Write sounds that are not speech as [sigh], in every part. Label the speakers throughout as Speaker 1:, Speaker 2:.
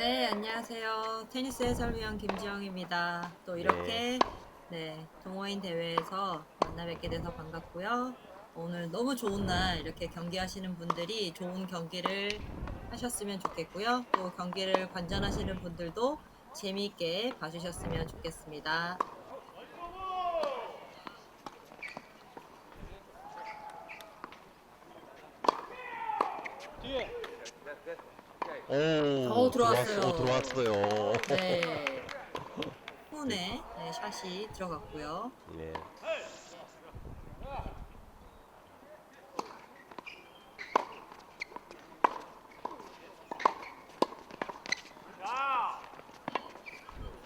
Speaker 1: 네, 안녕하세요. 테니스 해설위원 김지영입니다. 또 이렇게 네, 동호인 대회에서 만나 뵙게 돼서 반갑고요. 오늘 너무 좋은 날 이렇게 경기하시는 분들이 좋은 경기를 하셨으면 좋겠고요. 또 경기를 관전하시는 분들도 재미있게 봐주셨으면 좋겠습니다.
Speaker 2: 오,
Speaker 1: 어, 들어왔어요.
Speaker 2: 들어왔- 어, 들어왔어요.
Speaker 1: 네. [laughs] 후에 네, 샷이 들어갔고요.
Speaker 2: 예.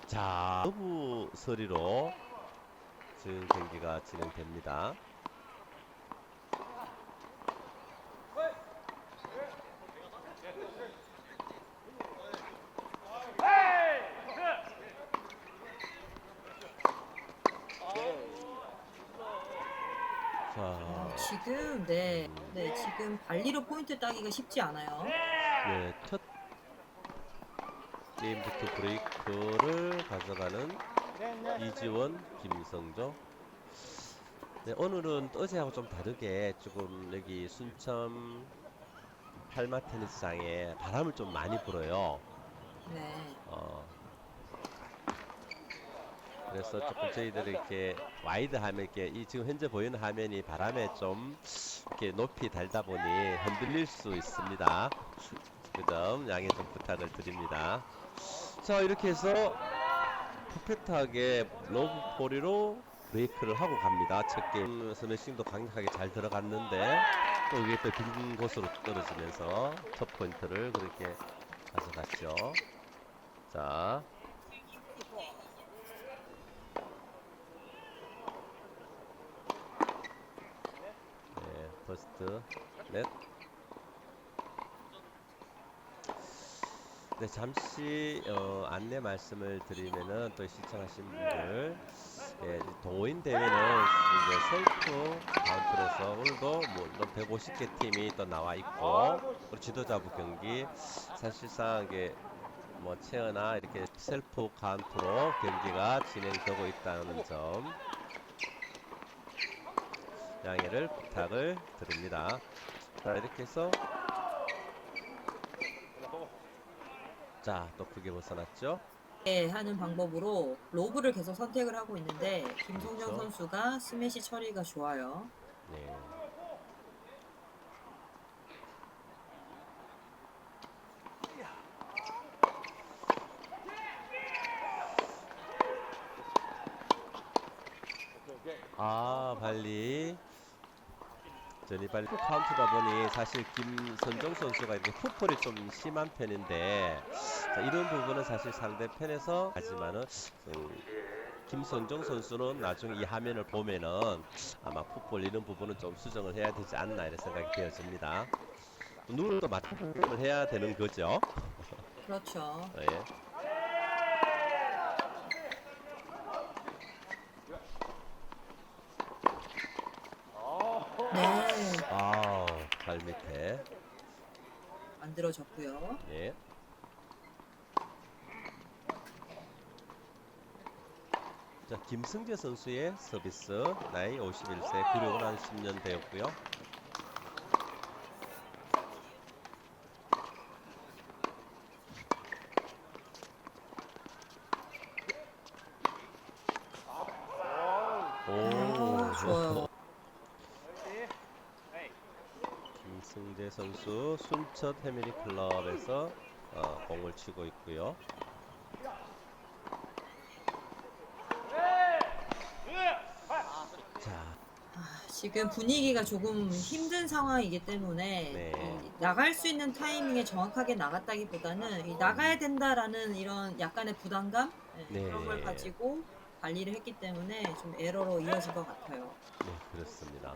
Speaker 2: 자, 서브 서리로 지금 경기가 진행됩니다. 자,
Speaker 1: 지금 네, 네 지금 발리로 포인트 따기가 쉽지 않아요.
Speaker 2: 네, 첫 게임부터 브레이크를 가져가는 이지원, 김성조. 네, 오늘은 어제하고 좀 다르게 조금 여기 순천 팔마 테니스장에 바람을 좀 많이 불어요.
Speaker 1: 네,
Speaker 2: 어, 그래서 조금 저희들이 이렇게 와이드 하면 이렇게 이 지금 현재 보이는 화면이 바람에 좀 이렇게 높이 달다 보니 흔들릴 수 있습니다. 그 점 양해 좀 부탁을 드립니다. 자 이렇게 해서 퍼펙트하게 로브 포리로 브레이크를 하고 갑니다. 첫 게임 스매싱도 강력하게 잘 들어갔는데 또 이게 또 빈 곳으로 떨어지면서 첫 포인트를 그렇게 가져갔죠. 자. 네, 퍼스트. 넷. 네, 잠시 어, 안내 말씀을 드리면은 또 시청하신 분들. 예, 동호인 대회는 이제 셀프 카운트에서 오늘도 뭐 150개 팀이 또 나와 있고 그리고 지도자부 경기. 사실상 이게 뭐 체어나 이렇게 셀프 카운트로 경기가 진행되고 있다는 점 양해를 부탁을 드립니다. 자 이렇게 해서 자 또 크게 벗어났죠?
Speaker 1: 네, 하는 방법으로 로브를 계속 선택을 하고 있는데 김성정
Speaker 2: 그렇죠.
Speaker 1: 선수가 스매시 처리가 좋아요.
Speaker 2: 네. 아 발리 전이 발리 카운트다 보니 사실 김선정 선수가 이렇게 풋볼이 좀 심한 편인데 자, 이런 부분은 사실 상대편에서 하지만은 음, 김선정 선수는 나중에 이 화면을 보면은 아마 풋볼 이런 부분은 좀 수정을 해야 되지 않나 이런 생각이 되어집니다. 눈을 또 맞춤을 해야 되는 거죠.
Speaker 1: 그렇죠.
Speaker 2: 예.
Speaker 1: 네,
Speaker 2: 아우 발 밑에
Speaker 1: 만들어졌고요.
Speaker 2: 예. 자 김승재 선수의 서비스 나이 51세 구력은 한 10년 되었고요. 오,
Speaker 1: 아, 좋아요.
Speaker 2: 김 승재 선수 순천 패밀리 클럽에서 어, 공을 치고 있고요. 자,
Speaker 1: 아, 지금 분위기가 조금 힘든 상황이기 때문에
Speaker 2: 네.
Speaker 1: 이 나갈 수 있는 타이밍에 정확하게 나갔다기보다는 이 나가야 된다라는 이런 약간의 부담감 네,
Speaker 2: 네.
Speaker 1: 그런 걸 가지고 관리를 했기 때문에 좀 에러로 이어진 것 같아요.
Speaker 2: 네 그렇습니다.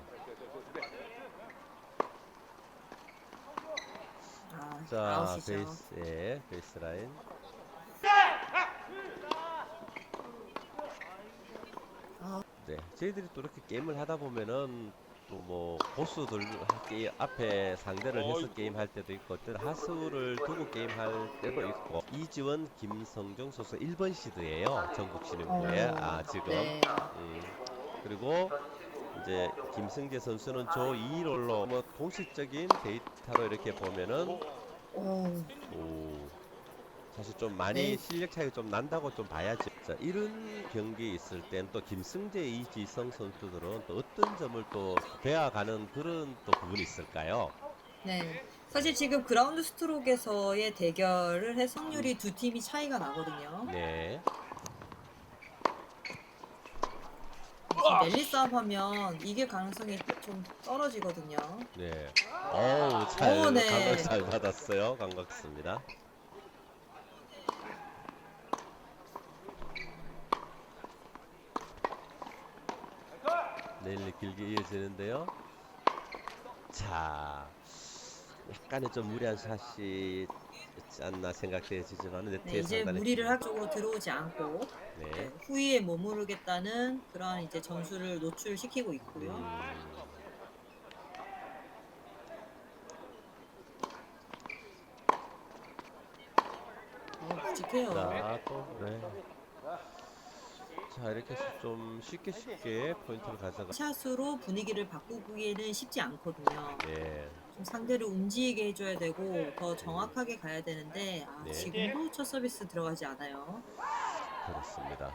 Speaker 1: 아,
Speaker 2: 자,
Speaker 1: 아웃이죠.
Speaker 2: 베이스, 예, 베이스 라인.
Speaker 1: 아.
Speaker 2: 네, 저희들이 또 이렇게 게임을 하다 보면은 또 뭐 고수들 게 앞에 상대를 해서 게임 할 때도 있고 때로 하수를 두고 게임 할 때도 있고 이지원 김성종 선수 1번 시드예요 전국 신인부에
Speaker 1: 어,
Speaker 2: 아 지금
Speaker 1: 네.
Speaker 2: 음, 그리고 이제 김승재 선수는 저 2롤로 뭐 공식적인 데이터로 이렇게 보면은
Speaker 1: 오,
Speaker 2: 오 사실 좀 많이
Speaker 1: 네.
Speaker 2: 실력 차이가 좀 난다고 좀 봐야지. 자, 이런 경기 있을 땐 또 김승재, 이지성 선수들은 또 어떤 점을 또 배워가는 그런 또 부분이 있을까요?
Speaker 1: 네. 사실 지금 그라운드 스트로크에서의 대결을 해서 확률이 두 팀이 차이가 나거든요.
Speaker 2: 네.
Speaker 1: 지금 랠리 싸움 하면 이길 가능성이 좀 떨어지거든요.
Speaker 2: 네. 어우, 잘,
Speaker 1: 오, 네.
Speaker 2: 감각 잘 받았어요. 감각습니다. 내일 길게 이어지는데요. 자, 약간의 좀 무리한 샷이 있지 않나 생각되지만
Speaker 1: 네,
Speaker 2: 네트에
Speaker 1: 이제
Speaker 2: 상당히
Speaker 1: 무리를 할 쪽으로 들어오지 않고
Speaker 2: 네.
Speaker 1: 네, 후위에 머무르겠다는 그런 이제 전술을 노출시키고 있고요.
Speaker 2: 음,
Speaker 1: 어, 묵직해요.
Speaker 2: 자, 또, 네. 자, 이렇게 해서 좀 쉽게 쉽게 포인트를 가져가.
Speaker 1: 샷으로 분위기를 바꾸기에는 쉽지 않거든요.
Speaker 2: 네.
Speaker 1: 좀 상대를 움직이게 해줘야 되고 더 정확하게 가야 되는데 아,
Speaker 2: 네.
Speaker 1: 지금도 첫 서비스 들어가지 않아요.
Speaker 2: 그렇습니다.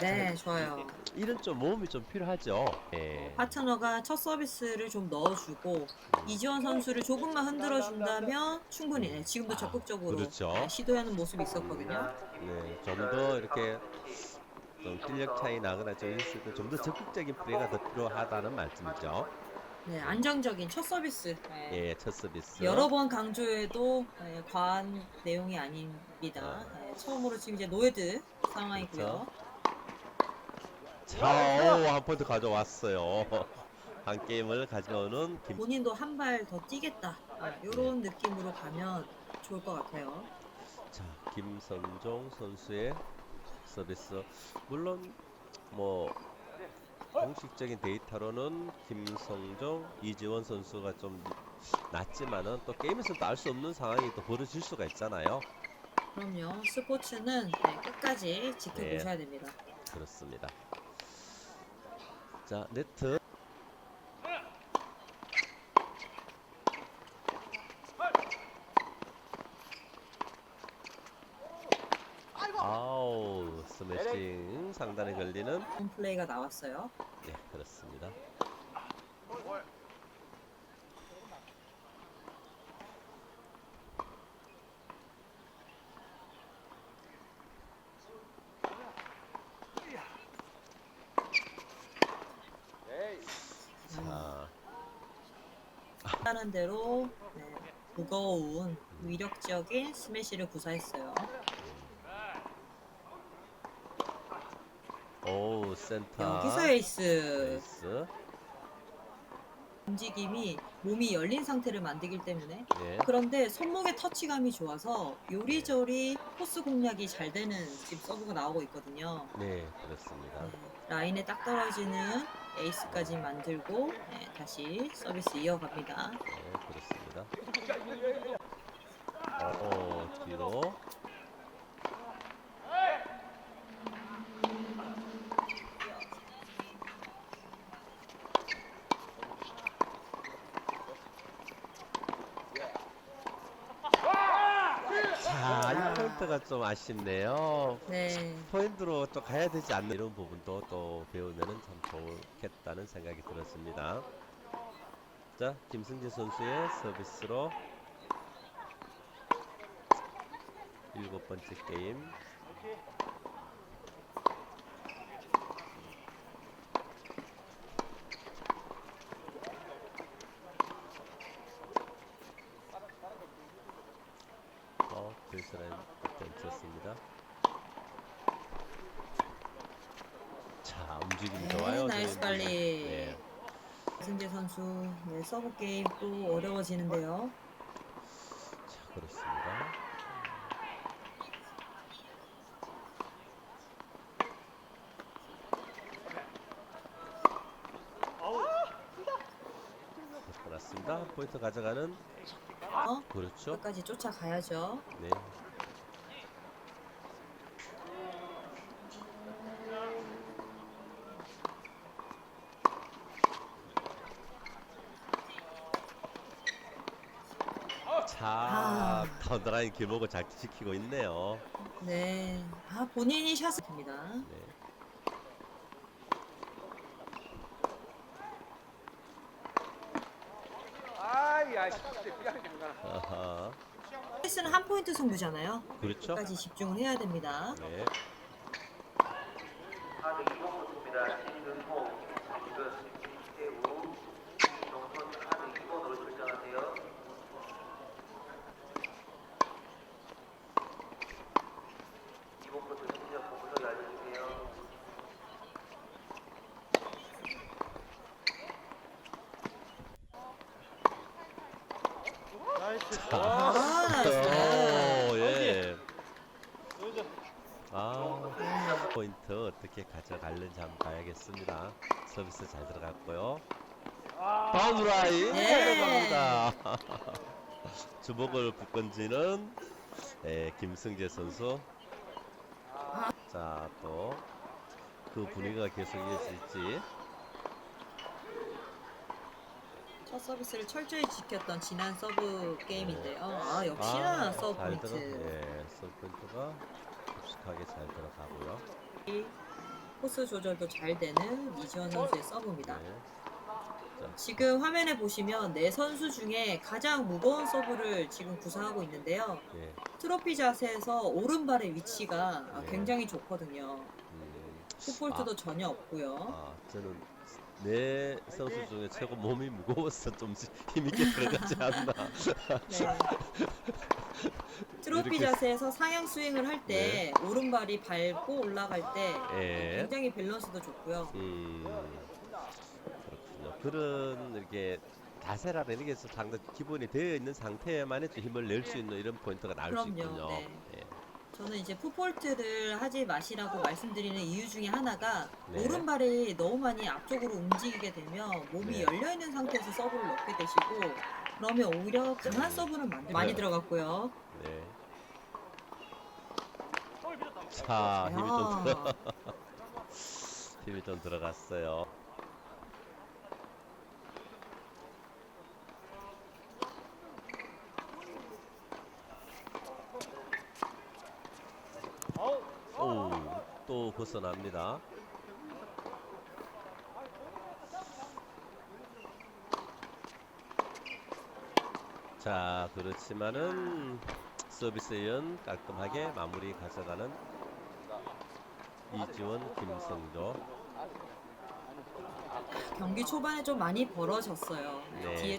Speaker 1: 네, 좋아요.
Speaker 2: 이런 좀 모험이 좀 필요하죠. 예.
Speaker 1: 파트너가 첫 서비스를 좀 넣어주고 이지원 선수를 조금만 흔들어준다면 충분히 네, 지금도 적극적으로
Speaker 2: 그렇죠.
Speaker 1: 네, 시도하는 모습이 있었거든요.
Speaker 2: 네, 좀 더 이렇게 좀 실력 차이 나거나 좀 있을 때 좀 더 적극적인 플레이가 더 필요하다는 말씀이죠.
Speaker 1: 네, 안정적인 첫 서비스. 네.
Speaker 2: 예, 첫 서비스.
Speaker 1: 여러 번 강조해도 네, 과한 내용이 아닙니다. 네, 처음으로 지금 이제 노에드 상황이고요.
Speaker 2: 그렇죠. 자, 오, 한 포인트 가져왔어요. [laughs] 한 게임을 가져오는 김.
Speaker 1: 본인도 한 발 더 뛰겠다. 이런 느낌으로 가면 좋을 것 같아요.
Speaker 2: 자, 김선종 선수의 서비스. 물론 뭐 공식적인 데이터로는 김성종, 이지원 선수가 좀 낫지만은 또 게임에서 또알수 없는 상황이 또 벌어질 수가 있잖아요.
Speaker 1: 그럼요. 스포츠는 네, 끝까지 지켜보셔야 됩니다.
Speaker 2: 그렇습니다. 자, 네트. 아우, 스매싱 상단에 걸리는
Speaker 1: 홈 플레이가 나왔어요.
Speaker 2: 네, 그렇습니다. 자,
Speaker 1: 하는 대로 네, 무거운 위력적인 스매시를 구사했어요.
Speaker 2: 오, 센터.
Speaker 1: 여기서 에이스
Speaker 2: 에이스.
Speaker 1: 움직임이 몸이 열린 상태를 만들기 때문에
Speaker 2: 네.
Speaker 1: 그런데 손목의 터치감이 좋아서 요리조리 코스 공략이 잘 되는 지금 서브가 나오고 있거든요.
Speaker 2: 네, 그렇습니다.
Speaker 1: 네, 라인에 딱 떨어지는 에이스까지 만들고 네, 다시 서비스 이어갑니다.
Speaker 2: 네, 그렇습니다. 어, 뒤로. 자, 이 포인트가 좀 아쉽네요.
Speaker 1: 네,
Speaker 2: 포인트로 또 가야 되지 않는 이런 부분도 또 배우면은 참 좋겠다는 생각이 들었습니다. 자, 김승재 선수의 서비스로 일곱 번째 게임. 될 사람이 있었습니다. 자 움직임
Speaker 1: 네,
Speaker 2: 좋아요.
Speaker 1: 나이스
Speaker 2: 네,
Speaker 1: 빨리.
Speaker 2: 네.
Speaker 1: 승재 선수 네, 서브 게임 또 어려워지는데요.
Speaker 2: 자 그렇습니다. 그렇습니다. 포인트 가져가는
Speaker 1: 어?
Speaker 2: 그렇죠.
Speaker 1: 끝까지 쫓아가야죠.
Speaker 2: 네. 자,
Speaker 1: 아.
Speaker 2: 카운터라인 길목을 잘 지키고 있네요.
Speaker 1: 네. 아, 본인이 샷을 니다
Speaker 2: 네.
Speaker 1: 패스는 한 포인트 승부잖아요.
Speaker 2: 그렇죠.
Speaker 1: 끝까지 집중을 해야 됩니다.
Speaker 2: 네.
Speaker 3: 하드 2번 코트입니다. 신근호, 김지근, 김태우, 이동선 하드 2번으로 출전하세요. 이번 코트 신적 공부석에 알려주세요.
Speaker 1: 아, 나이스.
Speaker 2: 오, 예. 아, 포인트 어떻게 가져갈는지 한번 봐야겠습니다. 서비스 잘 들어갔고요. 바운드라인
Speaker 1: 네.
Speaker 2: 들어갑니다. [laughs] 주먹을 붙건지는 예, 김승재 선수. 자, 또 그 분위기가 계속 이어질지.
Speaker 1: 첫 서비스를 철저히 지켰던 지난 서브 게임인데요. 아, 역시나
Speaker 2: 아,
Speaker 1: 서브
Speaker 2: 잘 들어.
Speaker 1: 포인트.
Speaker 2: 예, 서브 포인트가 깊숙하게 잘 들어가고요.
Speaker 1: 코스 조절도 잘 되는 이지원 선수의 서브입니다.
Speaker 2: 네.
Speaker 1: 지금 화면에 보시면 네 선수 중에 가장 무거운 서브를 지금 구사하고 있는데요.
Speaker 2: 예.
Speaker 1: 트로피 자세에서 오른발의 위치가 아,
Speaker 2: 네.
Speaker 1: 굉장히 좋거든요.
Speaker 2: 음,
Speaker 1: 풋볼트도 전혀 없고요.
Speaker 2: 아, 저는 내 선수 중에 최고 몸이 무거워서 좀 힘있게 들어가지 않나.
Speaker 1: 네. [laughs] 트로피
Speaker 2: 이렇게-
Speaker 1: 자세에서 상향 스윙을 할 때 오른발이 밟고 올라갈 때
Speaker 2: 예.
Speaker 1: 굉장히 밸런스도 좋고요.
Speaker 2: 음, 그렇군요. 그런 이렇게 자세라는 이게 상당히 기본이 되어 있는 상태에만 좀 힘을 낼 수 있는 이런 포인트가 나올 수
Speaker 1: 그럼요,
Speaker 2: 있군요.
Speaker 1: 네.
Speaker 2: 예.
Speaker 1: 저는 이제 풋볼트를 하지 마시라고 말씀드리는 이유 중에 하나가
Speaker 2: 네.
Speaker 1: 오른발이 너무 많이 앞쪽으로 움직이게 되면 몸이
Speaker 2: 네.
Speaker 1: 열려 있는 상태에서 서브를 넣게 되시고 그러면 오히려 강한 서브는 만들- 많이
Speaker 2: 네.
Speaker 1: 들어갔고요.
Speaker 2: 네. 자, 힘이 좀
Speaker 1: 야.
Speaker 2: 들어. [laughs] 힘이 좀 들어갔어요. 오, 또 벗어납니다. 자, 그렇지만은 서비스연 깔끔하게 마무리 가져가는 이지원, 김성조.
Speaker 1: 경기 초반에 좀 많이 벌어졌어요.
Speaker 2: 네.
Speaker 1: 뒤에